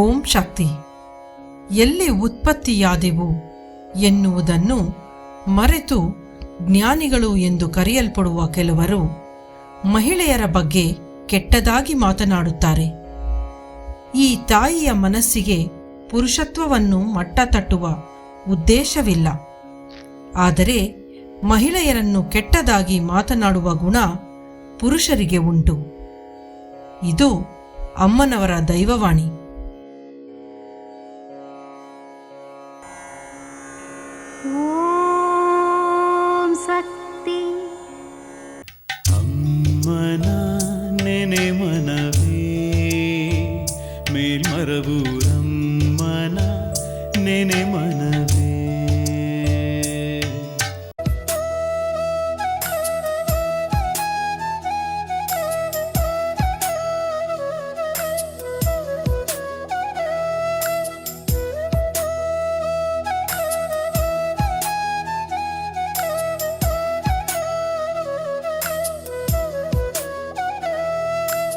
ಓಂ ಶಕ್ತಿ ಎಲ್ಲಿ ಉತ್ಪತ್ತಿಯಾದೆವು ಎನ್ನುವುದನ್ನು ಮರೆತು ಜ್ಞಾನಿಗಳು ಎಂದು ಕರೆಯಲ್ಪಡುವ ಕೆಲವರು ಮಹಿಳೆಯರ ಬಗ್ಗೆ ಕೆಟ್ಟದಾಗಿ ಮಾತನಾಡುತ್ತಾರೆ ಈ ತಾಯಿಯ ಮನಸ್ಸಿಗೆ ಪುರುಷತ್ವವನ್ನು ಮಟ್ಟ ಉದ್ದೇಶವಿಲ್ಲ ಆದರೆ ಮಹಿಳೆಯರನ್ನು ಕೆಟ್ಟದಾಗಿ ಮಾತನಾಡುವ ಗುಣ ಪುರುಷರಿಗೆ ಉಂಟು ಇದು ಅಮ್ಮನವರ ದೈವವಾಣಿ ఓం శక్తి అమ్మన నెనే మనవే మేల్మరవు రమ్మన నెనే మనవే